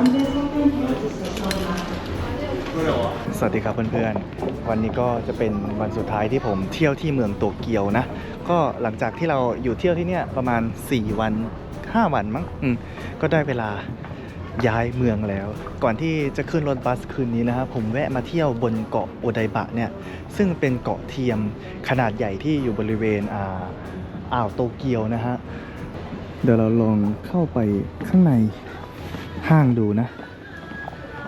สวัสดีครับเพื่อนๆ วันนี้ก็จะเป็นวันสุดท้ายที่ผมเที่ยวที่เมืองโตเกียวนะ ก็หลังจากที่เราอยู่เที่ยวที่เนี่ยประมาณ 4 วัน 5 วันมั้งอืมก็ได้เวลาย้ายเมืองแล้ว ก่อนที่จะขึ้นรถบัสคืนนี้นะครับผมแวะมาเที่ยวบนเกาะโอไดบะเนี่ยซึ่งเป็นเกาะเทียมขนาดใหญ่ที่อยู่บริเวณอ่าอ่าวโตเกียวนะฮะเดี๋ยวเราลองเข้าไปข้างใน ห้างดูนะ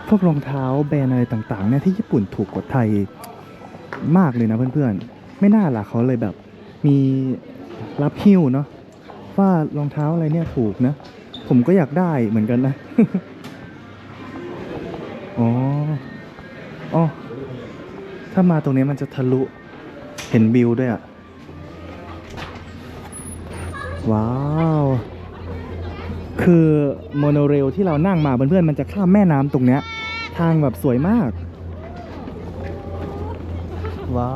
พวกรองเท้าแบรนด์อะไรต่างๆเนี่ยที่ญี่ปุ่นถูกกว่าไทยมากเลยนะเพื่อนๆ ไม่น่าล่ะเขาเลยแบบ มีรับหิ้วเนาะว่ารองเท้าอะไรเนี่ยถูกนะ ผมก็อยากได้เหมือนกันนะ อ๋อ อ๋อ ถ้ามาตรงนี้มันจะทะลุ เห็นวิวด้วยอะว้าว คือโมโนเรลที่เรานั่งมาเพื่อนๆมันจะข้ามแม่น้ำตรงเนี้ย ทางแบบสวยมากว้า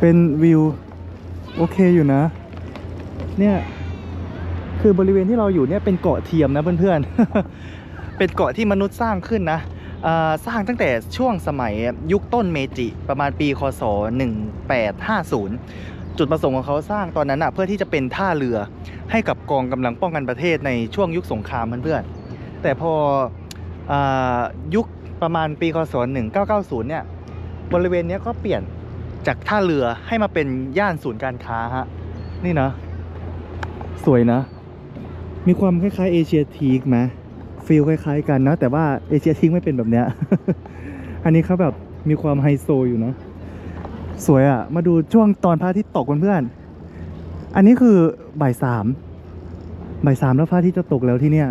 เป็นวิว โอเคอยู่นะ เนี่ยคือบริเวณที่เราอยู่เนี่ยเป็นเกาะเทียมนะเพื่อนๆ เป็นเกาะที่มนุษย์สร้างขึ้นนะสร้างตั้งแต่ช่วงสมัยยุคต้นเมจิ ประมาณปีคศ 1850 จุดประสงค์ของเขาสร้างตอนนั้นอะเพื่อที่จะเป็นท่าเรือให้กับกองกำลังป้องกันประเทศในช่วงยุคสงครามเพื่อนๆแต่พออยุคประมาณปีคศ1990เนี่ยบริเวณนี้ก็เปลี่ยนจากท่าเรือให้มาเป็นย่านศูนย์การค้าฮะนี่นะ สวยนะ มีความคล้ายๆเอเชียทีกไหมฟีลคล้ายๆกันนะแต่ว่าเอเชียทีกไม่เป็นแบบเนี้ย อันนี้เขาแบบมีความไฮโซอยู่นะ สวยอะ่ะ มาดูช่วงตอนพระอาทิตย์ตกเพื่อนๆอันนี้คือบ่ายสามบ่ายสามแล้วพระอาทิตย์จะตกแล้วที่เนี่ย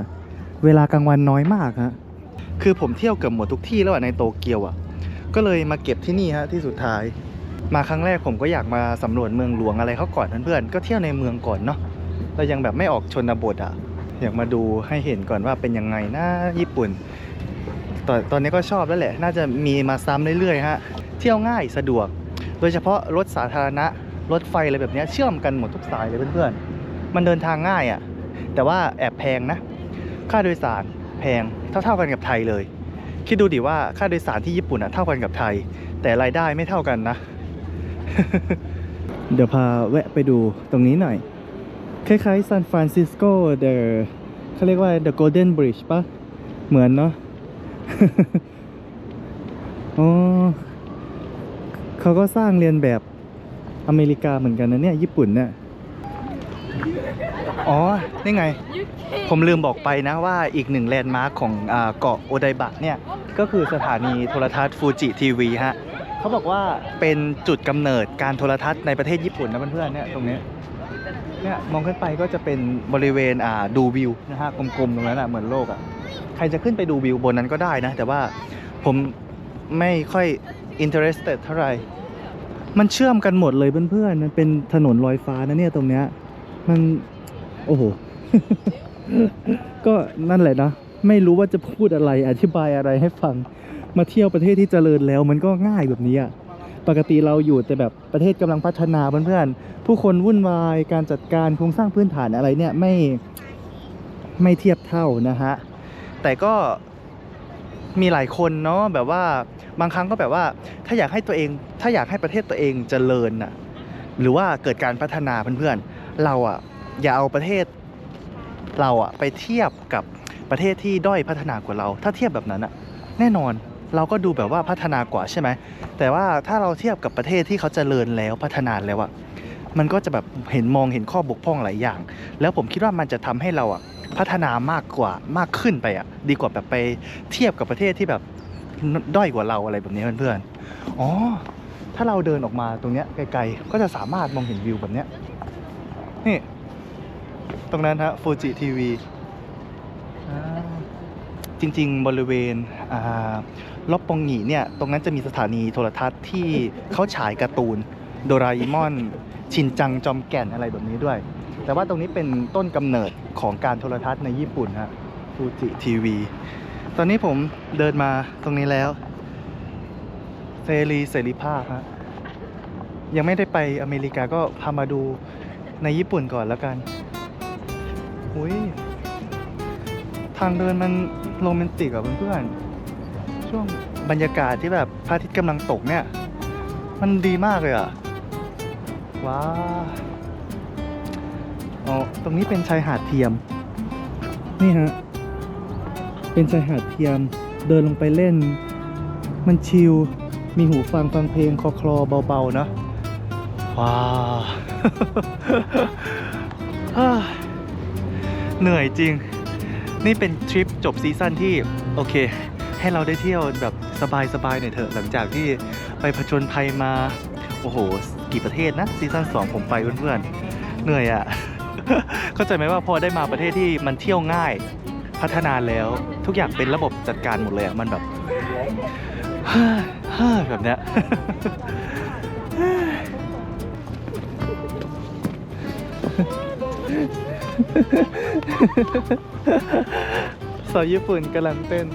เวลากลางวันน้อยมากฮะคือผมเที่ยวเกือบหมดทุกที่แล้วอะในโตเกียวอะ่ะ ก็เลยมาเก็บที่นี่ฮะที่สุดท้าย มาครั้งแรกผมก็อยากมาสำรวจเมืองหลวงอะไรเขาก่อนเพื่อนๆก็เที่ยวในเมืองก่อนเนาะเรายังแบบไม่ออกชนบทอะ่ะ อยากมาดูให้เห็นก่อนว่าเป็นยังไงนะญี่ปุ่นตอนตอนนี้ก็ชอบแล้วแหละ น่าจะมีมาซ้ำเรื่อยๆฮะ เที่ยวง่ายสะดวก โดยเฉพาะรถสาธารณะรถไฟอะไรแบบนี้เชื่อมกันหมดทุกสายเลยเพื่อนๆ มันเดินทางง่ายอะ่ะ แต่ว่าแอบแพงนะ ค่าโดยสารแพงเท่าๆกันกับไทยเลย คิดดูดิว่าค่าโดยสารที่ญี่ปุ่นอะเท่ากันกับไทย แต่รายได้ไม่เท่ากันนะ เดี๋ยวพาแวะไปดูตรงนี้หน่อย คล้ายๆซานฟรานซิสโกเดอเขาเรียกว่า The Golden Bridge ปะเหมือนเนาะ อ๋อ เขาก็สร้างเรียนแบบอเมริกาเหมือนกันนะเนี่ย ญี่ปุ่นเนี่ย อ๋อ นี่ไง ผมลืมบอกไปนะว่าอีกหนึ่งแลนด์มาร์คของเกาะโอไดบะเนี่ย ก็คือสถานีโทรทัศน์ฟูจิทีวีฮะเขาบอกว่าเป็นจุดกำเนิดการโทรทัศน์ในประเทศญี่ปุ่นนะเพื่อนๆเนี่ยตรงนี้เนี่ยมองขึ้นไปก็จะเป็นบริเวณอ่าดูวิวนะฮะกลมๆตรงนั้นอะเหมือนโลกอะใครจะขึ้นไปดูวิวบนนั้นก็ได้นะ แต่ว่าผมไม่ค่อย interested เท่าไหร่ มันเชื่อมกันหมดเลยเพื่อนๆ มันเป็นถนนลอยฟ้านะเนี่ยตรงเนี้ย มัน โอ้โห ก็นั่นแหละนะ ไม่รู้ว่าจะพูดอะไรอธิบายอะไรให้ฟัง มาเที่ยวประเทศที่เจริญแล้ว มันก็ง่ายแบบนี้อะปกติเราอยู่แต่แบบประเทศกำลังพัฒนาเพื่อนๆ ผู้คนวุ่นวายการจัดการโครงสร้างพื้นฐานอะไรเนี่ยไม่ไม่เทียบเท่านะฮะ แต่ก็มีหลายคนเนาะแบบว่า บางครั้งก็แบบว่าถ้าอยากให้ตัวเอง ถ้าอยากให้ประเทศตัวเองเจริญน่ะหรือว่าเกิดการพัฒนาเพื่อนๆเราอะอย่าเอาประเทศเราอะไปเทียบกับประเทศที่ด้อยพัฒนากว่าเรา ถ้าเทียบแบบนั้นอะแน่นอนเราก็ดูแบบว่าพัฒนากว่าใช่ไหมแต่ว่าถ้าเราเทียบกับประเทศที่เขาเจริญแล้วพัฒนาแล้วอะมันก็จะแบบเห็นมองเห็นข้อบกพร่องหลายอย่าง แล้วผมคิดว่ามันจะทำให้เราอะพัฒนามากกว่ามากขึ้นไปอะดีกว่าแบบไปเทียบกับประเทศที่แบบ ด้อยกว่าเราอะไรแบบนี้เพื่อนๆอ๋อ ถ้าเราเดินออกมาตรงเนี้ยไกลๆ ก็จะสามารถมองเห็นวิวแบบเนี้ยนี่ ตรงนั้นฮะฟูจิทีวีจริง ๆ บริเวณอ่าลอบปองหงีเนี่ยตรงนั้นจะมีสถานีโทรทัศน์ที่เขาฉายการ์ตูน โดราเอมอน ชินจังจอมแก่นอะไรแบบนี้ด้วย แต่ว่าตรงนี้เป็นต้นกำเนิดของการโทรทัศน์ในญี่ปุ่นฮะฟูจิทีวี ตอนนี้ผมเดินมาตรงนี้แล้วเสรีเสรีภาพฮะยังไม่ได้ไปอเมริกาก็พามาดูในญี่ปุ่นก่อนแล้วกันหุยทางเดินมันโรแมนติกอะเพื่อนๆช่วงบรรยากาศที่แบบพระอาทิตย์กำลังตกเนี่ย มันดีมากเลยอะว้าอ๋อตรงนี้เป็นชายหาดเทียม นี่ฮะ เป็นชายหาดเทียม เดินลงไปเล่น มันชิล มีหูฟังฟังเพลงคอคลอเบาๆนะว้าวฮ่าเหนื่อยจริง นี่เป็นทริปจบซีซั่นที่ โอเค ให้เราได้เที่ยวแบบสบายๆหน่อยเถอะหลังจากที่ไปผจญภัยมา โอ้โห กี่ประเทศนะซีซั่น2 ผมไปเพื่อนๆ เหนื่อยอะ่ะ เข้าใจไหมว่าพอได้มาประเทศที่มันเที่ยวง่าย พัฒนาแล้วทุกอย่างเป็นระบบจัดการหมดเลยอะมันแบบฮ่าฮ่าแบบเนี้ย สาวญี่ปุ่นกำลังเต้น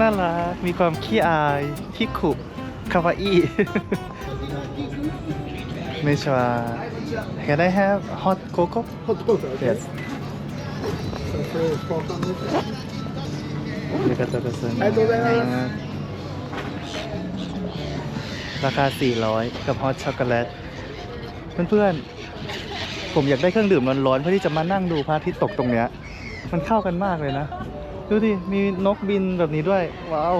น่ารัก มีความขี้อาย ขี้ขุบคาวาอี้ไม่ชัวร์ Can I have hot cocoa? Hot cocoa, okay. Yes. มีกระตุกกรนนะราคา 400 กับฮอตช็อกโกแลต เพื่อนๆ ผมอยากได้เครื่องดื่มร้อนๆ เพื่อที่จะมานั่งดูพระอาทิตย์ตกตรงเนี้ย มันเข้ากันมากเลยนะ ดูดิ มีนกบินแบบนี้ด้วย ว้าว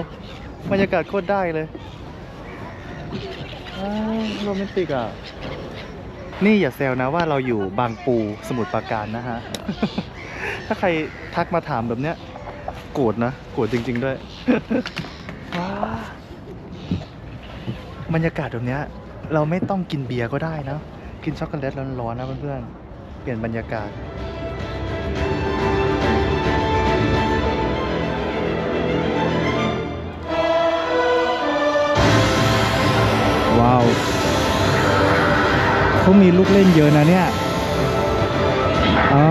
บรรยากาศโคตรได้เลยโรแมนติกอะ นี่อย่าแซวนะว่าเราอยู่บางปูสมุทรปราการนะฮะ ถ้าใครทักมาถามแบบเนี้ย โกรธนะ โกรธจริง ๆ ด้วย ว้าบรรยากาศแบบเนี้ย เราไม่ต้องกินเบียร์ก็ได้นะ กินช็อกโกแลตร้อนๆนะเพื่อนๆ เปลี่ยนบรรยากาศว้าวเขามีลูกเล่นเยอะนะเนี่ย อ๋อ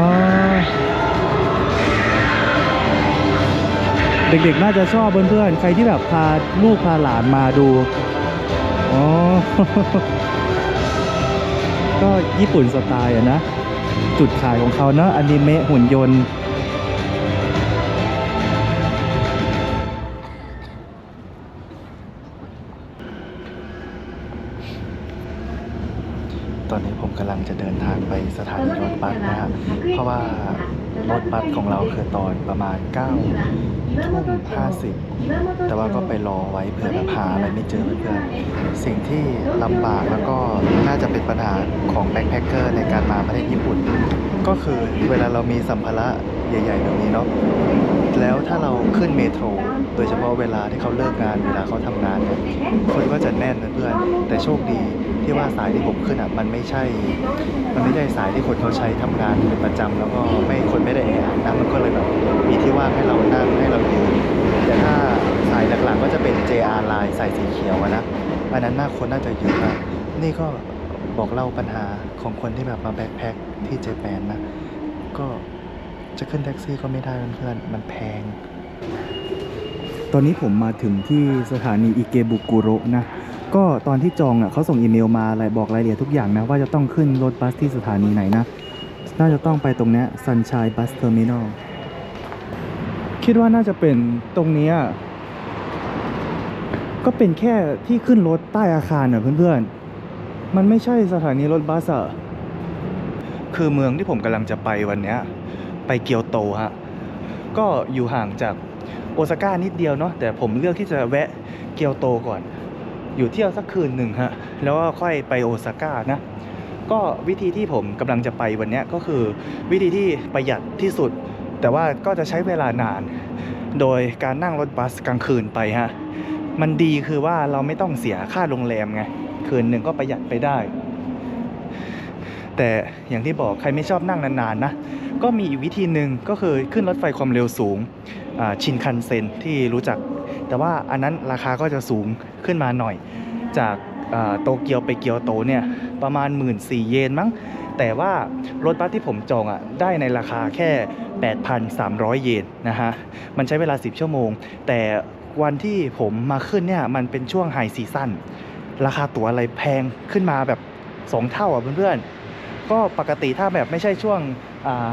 เด็กๆ น่าจะชอบเพื่อนๆ ใครที่แบบพาลูกพาหลานมาดู อ๋อ ก็ญี่ปุ่นสไตล์อะนะ จุดขายของเขาเนอะอนิเมะหุ่นยนต์ ตอนนี้ผมกำลังจะเดินทางไปสถานีรถบัสนะฮะเพราะว่า รถบัสของเราคือตอนประมาณ9ทุ่ม50แต่ว่าก็ไปรอไว้เผื่อแบบหาอะไรไม่เจอเพื่อนๆสิ่งที่ลำบากแล้วก็น่าจะเป็นปัญหาของแบ็คแพคเกอร์ในการมาประเทศญี่ปุ่น ก็คือเวลาเรามีสัมภาระใหญ่ๆแบบนี้เนาะแล้วถ้าเราขึ้นเมโทร โดยเฉพาะเวลาที่เขาเลิกงานเวลาเขาทำงานเนี่ยคนก็จะแน่นนะเพื่อน แต่โชคดี ที่ว่าสายที่ผมขึ้นอะมันไม่ใช่ มันไม่ใช่สายที่คนเขาใช้ทำงานเป็นประจำแล้วก็ไม่คนไม่ได้แออัดนะมันก็เลยแบบมีที่ว่างให้เรานั่งให้เรายืนแต่ถ้าสายหลักๆก็จะเป็น JR Line สายสีเขียวนะอันนั้นน่าคนน่าจะเยอะนะนี่ก็บอกเล่าปัญหาของคนที่แบบมาแบ็คแพ็คที่เจแปนนะก็จะขึ้นแท็กซี่ก็ไม่ได้เพื่อนมันแพง ตอนนี้ผมมาถึงที่สถานีอิเกบุกุโระนะ ก็ตอนที่จองอะเขาส่งอีเมลมาอะไรบอกรายละเอียดทุกอย่างนะ ว่าจะต้องขึ้นรถบัสที่สถานีไหนนะ น่าจะต้องไปตรงเนี้ย Sunshine Bus Terminal คิดว่าน่าจะเป็นตรงนี้ก็เป็นแค่ที่ขึ้นรถใต้อาคารอะเพื่อนๆ มันไม่ใช่สถานีรถบัสอะคือเมืองที่ผมกำลังจะไปวันเนี้ยไปเกียวโตฮะก็อยู่ห่างจากโอซาก้านิดเดียวเนาะแต่ผมเลือกที่จะแวะเกียวโตก่อน อยู่เที่ยวสักคืนหนึ่งฮะแล้วก็ค่อยไปโอซาก้านะก็วิธีที่ผมกำลังจะไปวันนี้ก็คือวิธีที่ประหยัดที่สุด แต่ว่าก็จะใช้เวลานาน โดยการนั่งรถบัสกลางคืนไปฮะมันดีคือว่าเราไม่ต้องเสียค่าโรงแรมไงคืนหนึ่งก็ประหยัดไปได้ แต่อย่างที่บอกใครไม่ชอบนั่งนานๆนะก็มีอีกวิธีหนึ่งก็คือขึ้นรถไฟความเร็วสูงชินคันเซ็นที่รู้จัก แต่ว่าอันนั้นราคาก็จะสูงขึ้นมาหน่อย จากโตเกียวไปเกียวโตเนี่ยประมาณ 1 4ื่นเยนมั้ง แต่ว่ารถบัสที่ผมจองอะได้ในราคาแค่ 8,300 เยนนะฮะ มันใช้เวลา 10 ชั่วโมง แต่วันที่ผมมาขึ้นเนี่ยมันเป็นช่วงไฮซีซั่นราคาตั๋วอะไรแพงขึ้นมาแบบ 2 เท่าอะเพื่อนๆ ก็ปกติถ้าแบบไม่ใช่ช่วงอ่า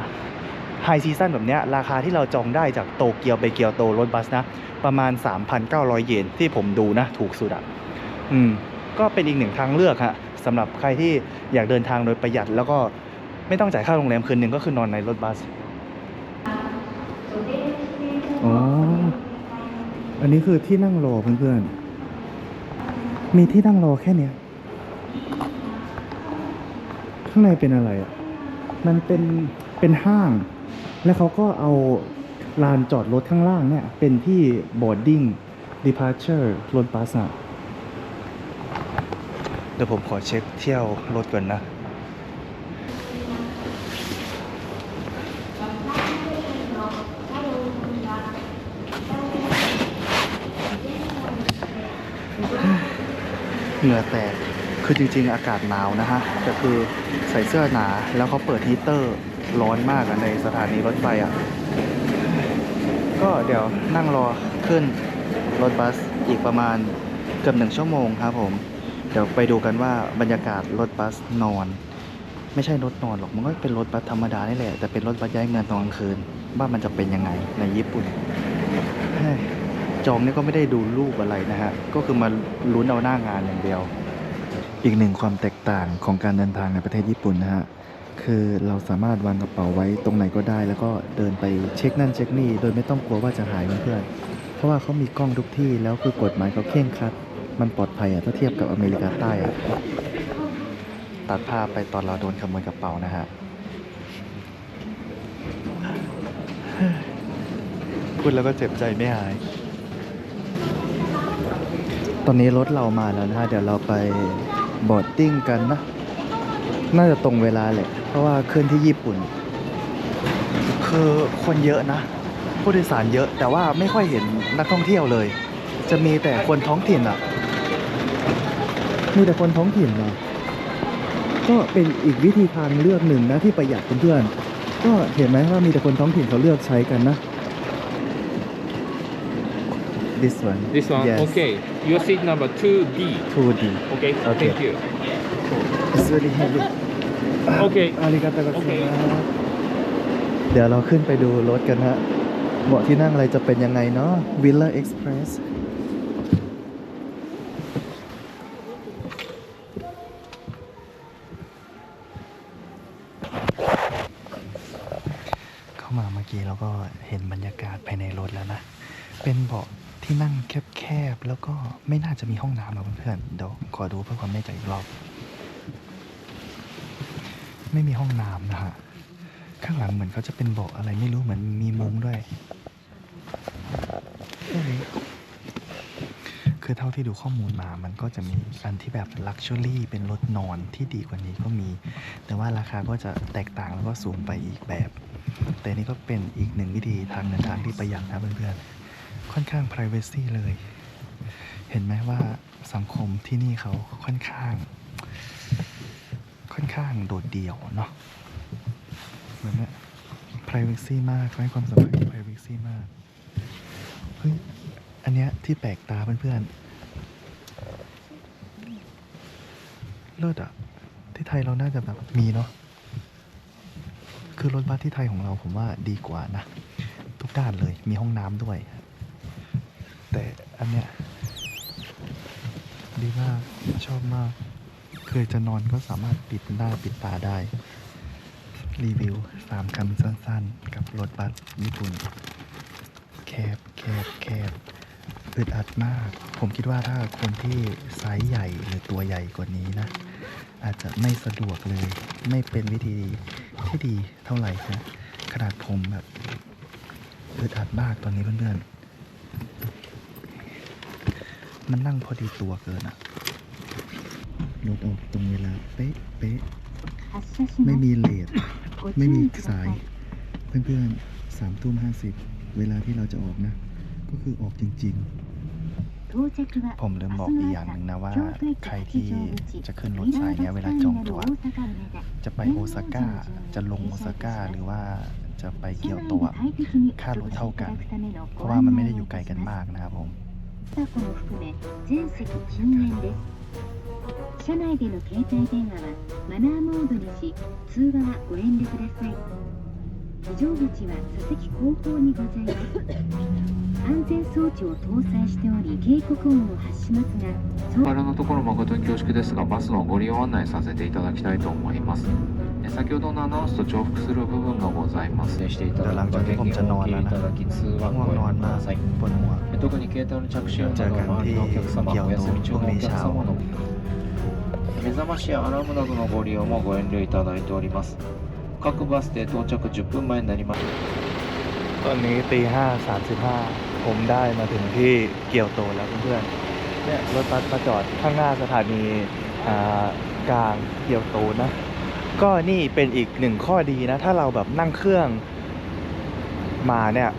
ไฮซีซันแบบนี้ราคาที่เราจองได้จากโตเกียวไปเกียวโตรถบัสนะ ประมาณ 3,900 เยนที่ผมดูนะ ถูกสุดอะอืม ก็เป็นอีกหนึ่งทางเลือกฮะสำหรับใครที่อยากเดินทางโดยประหยัดแล้วก็ไม่ต้องจ่ายค่าโรงแรมคืนหนึ่งก็คือนอนในรถบัสอ๋อ อันนี้คือที่นั่งรอเพื่อนๆ มีที่นั่งรอแค่เนี้ย ข้างในเป็นอะไรอะ มันเป็นเป็นห้าง แล้วเขาก็เอาลานจอดรถข้างล่างเนี่ย เป็นที่ boarding departure รถบัสอะเดี๋ยวผมขอเช็คเที่ยวรถก่อนนะ เหงื่อแตก คือจริงๆ อากาศหนาวนะฮะ แต่คือใส่เสื้อหนาแล้วเขาเปิดฮีเตอร์ ร้อนมากอะในสถานีรถไฟอะ ก็เดี๋ยวนั่งรอขึ้นรถบัสอีกประมาณเกือบหนึ่งชั่วโมงครับผม เดี๋ยวไปดูกันว่าบรรยากาศรถบัสนอน ไม่ใช่รถนอนหรอกมันก็เป็นรถบัสธรรมดานี่แหละแต่เป็นรถบัสย้ายเงินตอนกลางคืน ว่ามันจะเป็นยังไงในญี่ปุ่นจองนี่ก็ไม่ได้ดูรูปอะไรนะฮะ ก็คือมาลุ้นเอาหน้างานอย่างเดียว อีกหนึ่งความแตกต่างของการเดินทางในประเทศญี่ปุ่นนะฮะ คือเราสามารถวางกระเป๋าไว้ตรงไหนก็ได้ แล้วก็เดินไปเช็คนั่นเช็คนี่ โดยไม่ต้องกลัวว่าจะหายเพื่อนเพราะว่าเขามีกล้องทุกที่แล้วคือกฎหมายเขาเคร่งครัด มันปลอดภัยอะถ้าเทียบกับอเมริกาใต้อะตัดภาพไปตอนเราโดนขโมยกระเป๋านะฮะพูดแล้วก็เจ็บใจไม่หาย ตอนนี้รถเรามาแล้วนะฮะ เดี๋ยวเราไปบอดดิ้งกันนะ น่าจะตรงเวลาแหละ เพราะว่าเคลื่อนที่ญี่ปุ่น คือคนเยอะนะ ผู้โดยสารเยอะ แต่ว่าไม่ค่อยเห็นนักท่องเที่ยวเลย จะมีแต่คนท้องถิ่นอะ มีแต่คนท้องถิ่นนะก็เป็นอีกวิธีทางเลือกหนึ่งนะที่ประหยัดเพื่อนๆก็เห็นไหมว่ามีแต่คนท้องถิ่นเขาเลือกใช้กันนะ This one This one, Yes. okay. Your seat number 2D. 2D Okay, Okay. thank you. It's very heavy Okay. อาริกาโตกัสโอเคเดี๋ยวเราขึ้นไปดูรถกันฮะเบาะที่นั่งอะไรจะเป็นยังไงเนาะ Villa Express เข้ามาเมื่อกี้เราก็เห็นบรรยากาศภายในรถแล้วนะ เป็นเบาะที่นั่งแคบๆ แล้วก็ไม่น่าจะมีห้องน้ำหรอกเพื่อนๆเดี๋ยวขอดูเพื่อความแน่ใจอีกรอบ ไม่มีห้องน้ำนะฮะ ข้างหลังเหมือนเขาจะเป็นเบาะอะไรไม่รู้เหมือนมีมุ้งด้วยเอ้ยคือเท่าที่ดูข้อมูลมา มันก็จะมีอันที่แบบลักชัวรี่เป็นรถนอนที่ดีกว่านี้ก็มี แต่ว่าราคาก็จะแตกต่างแล้วก็สูงไปอีกแบบ แต่นี่ก็เป็นอีกหนึ่งวิธีทางเดินทางที่ประหยัดนะเพื่อนๆ ค่อนข้าง p r i เวซีเลย เห็นไหมว่าสังคมที่นี่เขาค่อนข้าง ค่อนข้างโดดเดี่ยวเนาะเหมือนเนี่ย privacy มากให้ความสำคัญกับ privacy มาก เฮ้ย อันเนี้ยที่แปลกตาเพื่อนๆเลิศอะที่ไทยเราน่าจะแบบมีเนาะคือรถบัสที่ไทยของเราผมว่าดีกว่านะ ทุกด้านเลยมีห้องน้ำด้วย แต่อันเนี้ยดีมาก ชอบมาก เคยจะนอนก็สามารถปิดหน้าปิดตาได้ รีวิวสามคำสั้นๆ กับรถบัสญี่ปุ่น แคบแคบแคบอึดอัดมาก ผมคิดว่าถ้าคนที่ไซส์ใหญ่หรือตัวใหญ่กว่านี้นะ อาจจะไม่สะดวกเลย ไม่เป็นวิธีที่ดีเท่าไหร่นะขนาดผมแบบอึดอัดมากตอนนี้เพื่อนๆ มันนั่งพอดีตัวเกินอะ รถออกตรงเวลาเป๊ะเป๊ะไม่มีเลทไม่มีสาย เพื่อนๆสามทุ่มห้าสิบเวลาที่เราจะออกนะ ก็คือออกจริง ๆ ผมลืมบอกอีกอย่างหนึ่งนะว่า ใครที่จะขึ้นรถสายเนี้ยเวลาจองตั๋วจะไปโอซาก้าจะลงโอซาก้าหรือว่าจะไปเกียวโตอะค่ารถเท่ากัน เพราะว่ามันไม่ได้อยู่ไกลกันมากนะครับผม 車内での携帯電話はマナーモードにし通話はご遠慮ください。非常口は座席後方にございます。安全装置を搭載しており警告音を発しますがそらのところ誠に恐縮ですがバスのご利用案内させていただきたいと思います。先ほどのアナウンスと重複する部分がございます。していただく場面におきいただき、通話をご覧ください。特に携帯の着信音など周りのお客様、お休み中のお客様の目覚ましやアラームなどのご利用もご遠慮いただいております各バス停到着10分前になります ตอนนี้ตีห้าสามสิบห้าผมได้มาถึงที่เกียวโตแล้วเพื่อนๆเนี่ยรถบัสมาจอดข้างหน้าสถานีอ่ากลางเกียวโตนะ ก็นี่เป็นอีกหนึ่งข้อดีนะ ถ้าเราแบบนั่งเครื่องมาเนี่ย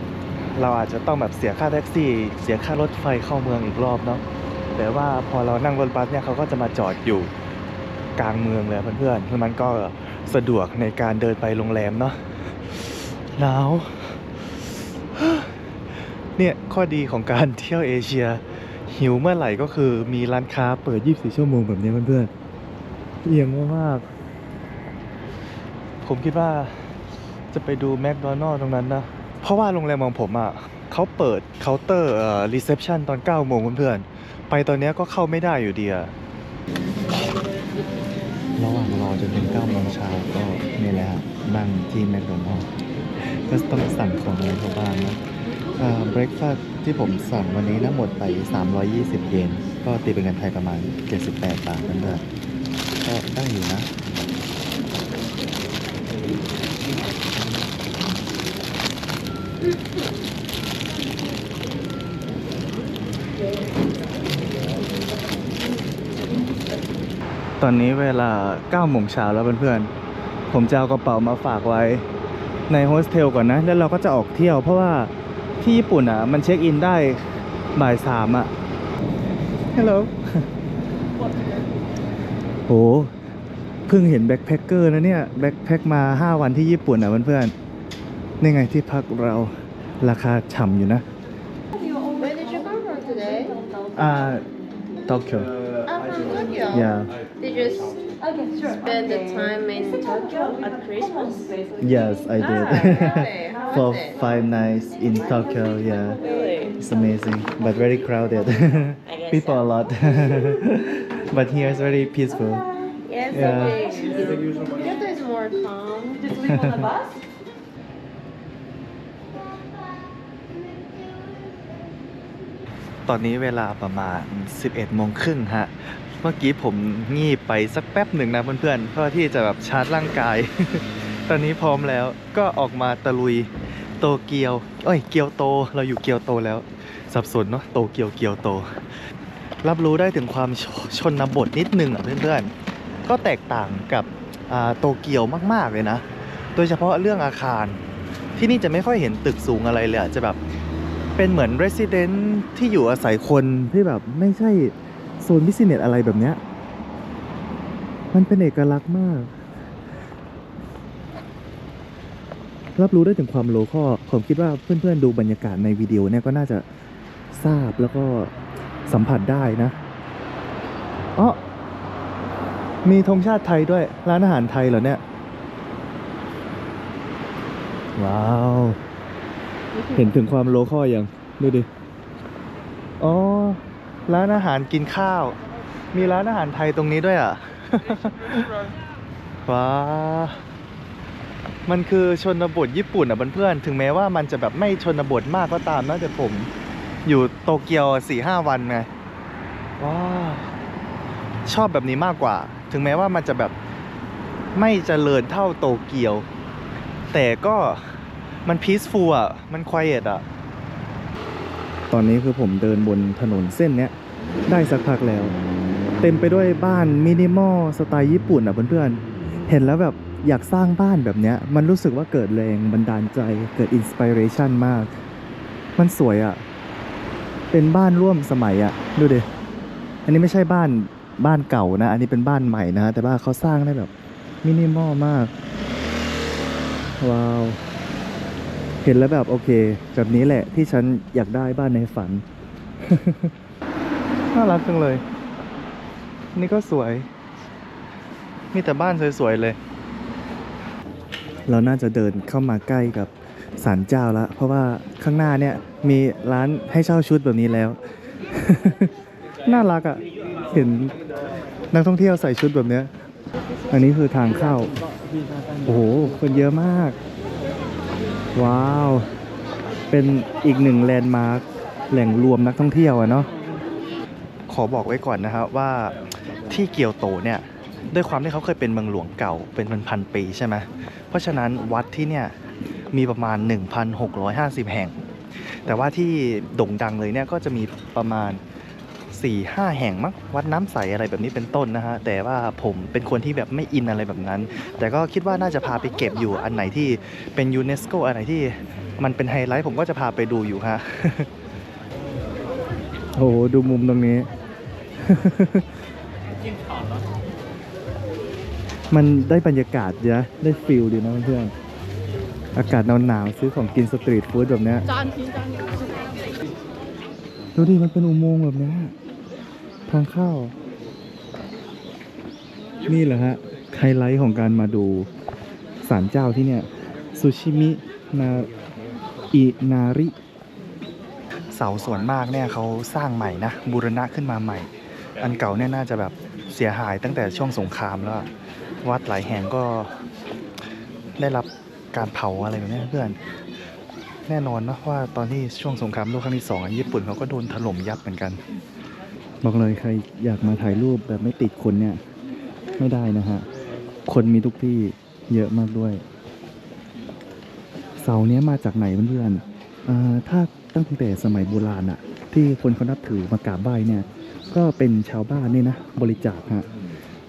เราอาจจะต้องแบบเสียค่าแท็กซี่ เสียค่ารถไฟเข้าเมืองอีกรอบเนาะแต่ว่าพอเรานั่งรถบัสเนี่ยเขาก็จะมาจอดอยู่ กลางเมืองเลยเพื่อนๆแล้วมันก็สะดวกในการเดินไปโรงแรมเนาะหนาวเนี่ยข้อดีของการเที่ยวเอเชีย หิวเมื่อไหร่ก็คือมีร้านค้าเปิด 24 ชั่วโมงแบบนี้เพื่อนๆเอียงมากๆผมคิดว่าจะไปดูแมคโดนัลล์ตรงนั้นนะเพราะว่าโรงแรมของผมอะเขาเปิดเคาน์เตอร์รีเซพชันตอน9โมงเพื่อนๆไปตอนนี้ก็เข้าไม่ได้อยู่ดีอะ ระหว่างรอจนถึง9โมงเช้าก็นี่แหละฮะนั่งที่แมคโดนัลล์ก็ต้องสั่งของอะไรเข้าบ้างนะเบรกฟาสที่ผมสั่งวันนี้นะหมดไป 320 เยน ก็ตีเป็นเงินไทยประมาณ 78 บาทเพื่อนๆก็ได้อยู่นะ ตอนนี้เวลา9โมงเช้าแล้วเพื่อนๆ ผมจะเอากระเป๋ามาฝากไว้ในโฮสเทลก่อนนะ แล้วเราก็จะออกเที่ยวเพราะว่าที่ญี่ปุ่นอะ มันเช็คอินได้บ่ายสามอะ ฮัลโหลโหเพิ่งเห็นแบ็คแพคเกอร์นะเนี่ย แบ็คแพคมา 5 วันที่ญี่ปุ่นอะเพื่อนๆ นี่ไงที่พักเราราคาฉ่ำอยู่นะ Where did you come from today? อ่าโตเกียว I'm from Tokyo. yeah Did you spend the time in Tokyo at Christmas? yes I did Ah, really? How for was it? five nights in Tokyo. Yeah, Really? it's amazing, but very crowded. guess People a lot, but here it's very peaceful. Yes, Yeah. okay. Kyoto is more calm. Just leave on the bus? ตอนนี้เวลาประมาณ 11โมงครึ่งฮะ เมื่อกี้ผมงีบไปสักแป๊บหนึ่งนะเพื่อนๆเพื่อที่จะแบบชาร์จร่างกาย ตอนนี้พร้อมแล้วก็ออกมาตะลุยโตเกียว เอ้ยเกียวโต เราอยู่เกียวโตแล้ว สับสนเนาะโตเกียวเกียวโต รับรู้ได้ถึงความชชนบทนิดนึงอะเพื่อนๆ ก็แตกต่างกับอ่าโตเกียวมากๆเลยนะ โดยเฉพาะเรื่องอาคาร ที่นี่จะไม่ค่อยเห็นตึกสูงอะไรเลยจะแบบเป็นเหมือน resident ที่อยู่อาศัยคนที่แบบไม่ใช่ โซน business อะไรแบบเนี้ย มันเป็นเอกลักษณ์มาก รับรู้ได้ถึงความโลคอลผมคิดว่าเพื่อนๆดูบรรยากาศในวิดีโอเนี่ยก็น่าจะทราบแล้วก็สัมผัสได้นะอ๋อมีธงชาติไทยด้วย ร้านอาหารไทยเหรอเนี่ย ว้าว เห็นถึงความโลคอลยัง ดูดิ อ๋อ ร้านอาหารกินข้าว มีร้านอาหารไทยตรงนี้ด้วยอะ ว้า มันคือชนบทญี่ปุ่นอะเพื่อนๆ ถึงแม้ว่ามันจะแบบไม่ชนบทมากก็ตามนะแต่ผมอยู่โตเกียวสี่ห้าวันไง ว้า ชอบแบบนี้มากกว่า ถึงแม้ว่ามันจะแบบไม่เจริญเท่าโตเกียว แต่ก็มันพีซฟูลอะ มันควายเอทอะ ตอนนี้คือผมเดินบนถนนเส้นเนี้ยได้สักพักแล้ว เต็มไปด้วยบ้านมินิมอลสไตล์ญี่ปุ่นอะเพื่อนๆ เห็นแล้วแบบอยากสร้างบ้านแบบเนี้ย มันรู้สึกว่าเกิดแรงบันดาลใจเกิดอินสปิเรชันมาก มันสวยอะ เป็นบ้านร่วมสมัยอะ ดูดิอันนี้ไม่ใช่บ้านบ้านเก่านะ อันนี้เป็นบ้านใหม่นะ แต่ว่าเขาสร้างได้แบบมินิมอลมาก ว้าว เห็นแล้วแบบโอเคแบบนี้แหละที่ฉันอยากได้บ้านในฝัน น่ารักจังเลย นี่ก็สวย มีแต่บ้านสวยๆเลย เราน่าจะเดินเข้ามาใกล้กับศาลเจ้าแล้ว เพราะว่าข้างหน้าเนี่ยมีร้านให้เช่าชุดแบบนี้แล้ว น่ารักอะ่ะ เห็นนักท่องเที่ยวใส่ชุดแบบเนี้ย อันนี้คือทางเข้า โอ้โห คนเยอะมาก ว้าว เป็นอีกหนึ่งแลนด์มาร์คแหล่งรวมนักท่องเที่ยวอะเนาะขอบอกไว้ก่อนนะครับว่าที่เกียวโตเนี่ยด้วยความที่เขาเคยเป็นเมืองหลวงเก่าเป็นพันๆปีใช่ไหมเพราะฉะนั้นวัดที่เนี่ยมีประมาณ 1,650 แห่ง แต่ว่าที่โด่งดังเลยเนี่ยก็จะมีประมาณ 4 5แห่งมั้งวัดน้ำใสอะไรแบบนี้เป็นต้นนะฮะแต่ว่าผมเป็นคนที่แบบไม่อินอะไรแบบนั้น แต่ก็คิดว่าน่าจะพาไปเก็บอยู่อันไหนที่เป็นยูเนสโกอันไหนที่มันเป็นไฮไลท์ผมก็จะพาไปดูอยู่ฮะโอ้โหดูมุมตรงนี้ มันได้บรรยากาศเยอะได้ฟิลดีนะเพื่อนๆอากาศหนาวๆซื้อของกินสตรีทฟู้ดแบบเนี้ยดูดิมันเป็นอุโมงค์แบบเนี้ย ทางเข้า นี่แหละฮะ ไฮไลท์ของการมาดูศาลเจ้าที่เนี่ยซูชิมินาอินาริ เสาส่วนมากเนี่ยเขาสร้างใหม่นะ บูรณะขึ้นมาใหม่ อันเก่าเนี่ยน่าจะแบบเสียหายตั้งแต่ช่วงสงครามแล้ว วัดหลายแห่งก็ได้รับการเผาอะไรแบบนี้เพื่อน แน่นอนนะว่าตอนที่ช่วงสงครามโลกครั้งที่สองอะญี่ปุ่นเขาก็โดนถล่มยับเหมือนกัน บอกเลยใครอยากมาถ่ายรูปแบบไม่ติดคนเนี่ย ไม่ได้นะฮะ คนมีทุกที่เยอะมากด้วย เสาเนี้ยมาจากไหนเพื่อนๆถ้าตั้งแต่สมัยโบราณอะที่คนเขานับถือมากราบไหว้เนี่ย ก็เป็นชาวบ้านนี่นะบริจาคฮะ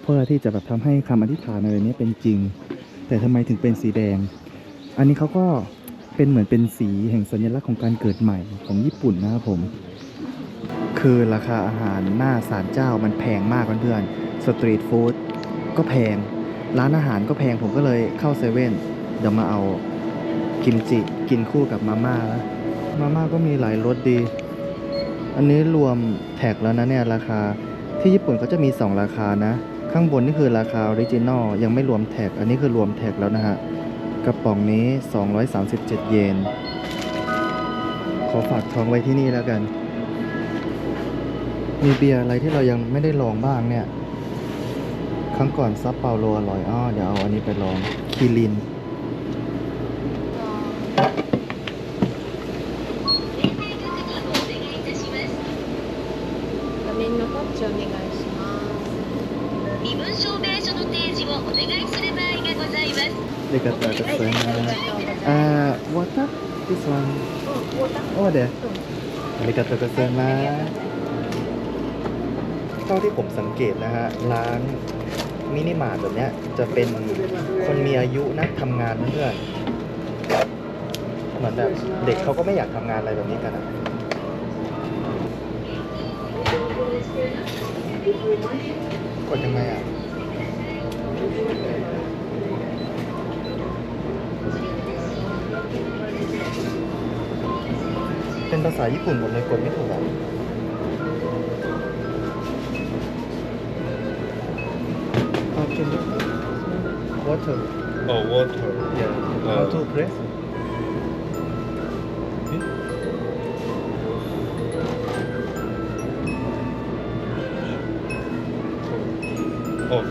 เพื่อที่จะแบบทำให้คำอธิษฐานอะไรเนี้ยเป็นจริง แต่ทำไมถึงเป็นสีแดง อันนี้เขาก็เป็นเหมือนเป็นสีแห่งสัญลักษณ์ของการเกิดใหม่ของญี่ปุ่นนะครับผม คือราคาอาหารหน้าศาลเจ้ามันแพงมากเพื่อนๆสตรีทฟู้ดก็แพง ร้านอาหารก็แพงผมก็เลยเข้าเซเว่นเดี๋ยวมาเอากิมจิกินคู่กับมาม่าแล้วมาม่าก็มีหลายรสดี อันนี้รวมแท็กแล้วนะเนี่ยราคาที่ญี่ปุ่นเขาจะมี 2 ราคานะ ข้างบนนี่คือราคาออริจินอลยังไม่รวมแท็ก อันนี้คือรวมแท็กแล้วนะฮะกระป๋องนี้ 237 เยน ขอฝากทองไว้ที่นี่แล้วกัน มีเบียร์อะไรที่เรายังไม่ได้ลองบ้างเนี่ย ครั้งก่อนซับเปาโลอร่อยอ้อเดี๋ยวเอาอันนี้ไปลองคีริน เท่าที่ผมสังเกตนะฮะร้านมินิมาร์ทแบบเนี้ยจะเป็นคนมีอายุนะทำงานเพื่อนเหมือนแบบเด็กเขาก็ไม่อยากทำงานอะไรแบบนี้กันอะกดยังไงอะเป็นภาษาญี่ปุ่นหมดเลยกดไม่ถูกอะ Water. Oh, water. Yeah. Uh, How to press? Oh,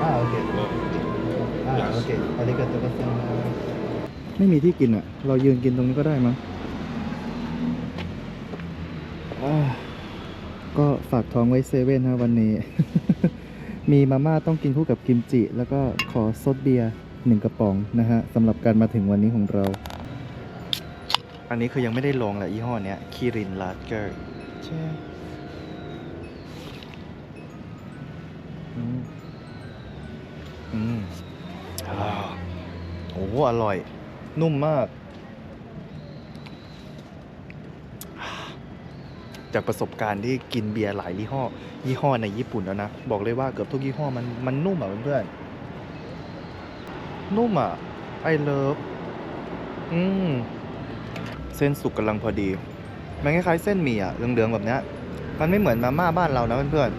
อ่าโอเค oh. อ่าโอเคอาริกาโตกัสมาไม่มีที่กินอะ เรายืนกินตรงนี้ก็ได้มั้งอ่าก็ฝากท้องไว้เซเว่นนะวันนี้ มีมาม่าต้องกินคู่กับกิมจิ แล้วก็ขอซดเบียร์หนึ่งกระป๋องนะฮะสำหรับการมาถึงวันนี้ของเรา อันนี้คือยังไม่ได้ลองแหละยี่ห้อเนี้ยคีรินลาเกอร์ใช่อืมอืมอ่าโอ้โหอร่อย นุ่มมาก จากประสบการณ์ที่กินเบียร์หลายยี่ห้อ ยี่ห้อในญี่ปุ่นแล้วนะ บอกเลยว่าเกือบทุกยี่ห้อมันมันนุ่มอะเพื่อนนุ่มอะไอเลิฟอืมเส้นสุกกำลังพอดีมันคล้ายๆเส้นหมี่อะเหลืองๆแบบเนี้ยมันไม่เหมือนมาม่าบ้านเรานะเพื่อน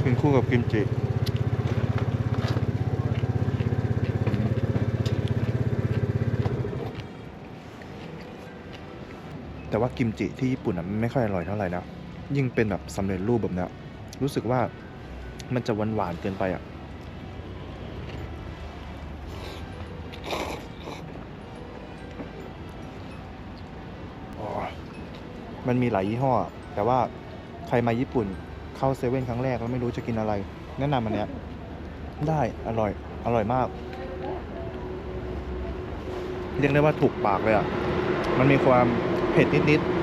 ๆกินคู่กับกิมจิ แต่ว่ากิมจิที่ญี่ปุ่นอะไม่ค่อยอร่อยเท่าไหร่นะยิ่งเป็นแบบสำเร็จรูปแบบเนี้ยรู้สึกว่ามันจะหวานหวานเกินไปอะมันมีหลายยี่ห้อ แต่ว่าใครมาญี่ปุ่นเข้าเซเว่นครั้งแรกแล้วไม่รู้จะกินอะไร แนะนำอันเนี้ยได้อร่อย อร่อยมาก เรียกได้ว่าถูกปากเลยอะ มันมีความ เผ็ดนิดๆ